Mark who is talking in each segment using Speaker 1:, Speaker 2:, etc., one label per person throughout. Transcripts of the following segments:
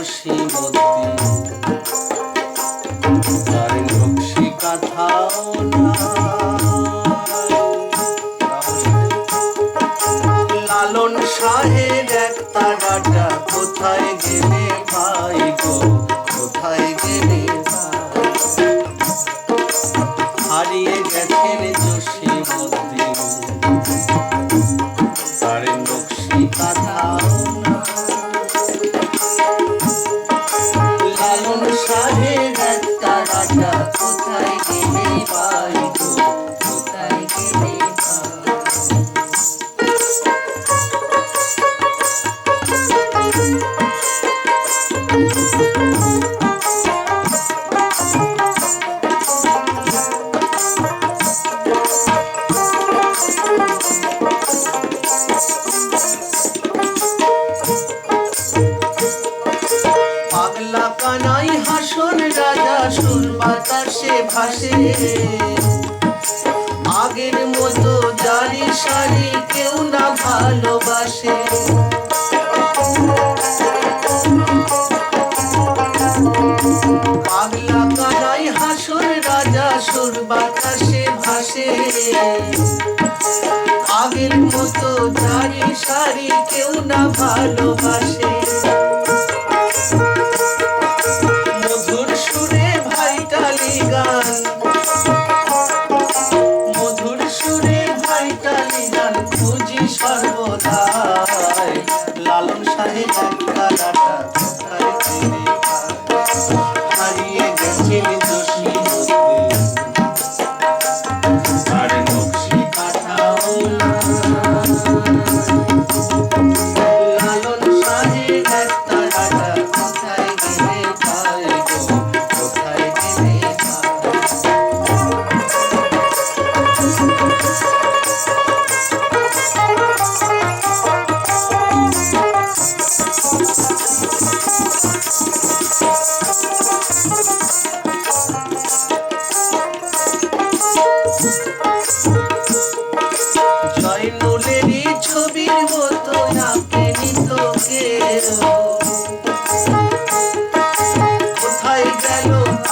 Speaker 1: তুলসীমতি তার লালন সাহেব এক তারাটা রাজা সুর বাতাসে ভাসে। আগের মতো জারি সারি কেউ না ভালোবাসে। পাগলা কানাই হাসন রাজা সুর বাতাসে ভাসে। আগের মতো জারি সারি কেউ না ভালোবাসে। লালন সাহেব একটা ডাটা জয়নুলেরই ছবির মতো আঁকে নিত কেউ কোথায় গেল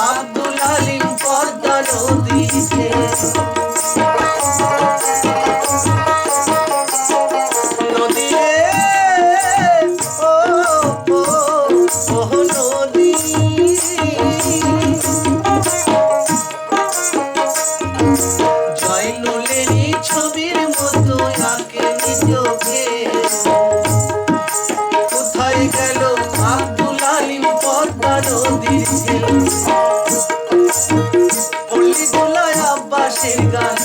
Speaker 1: আব্দুল আলিম পর্দা নদীতে নদী ও নদী ছিল পল্লী দোলায় আব্বাসের গান।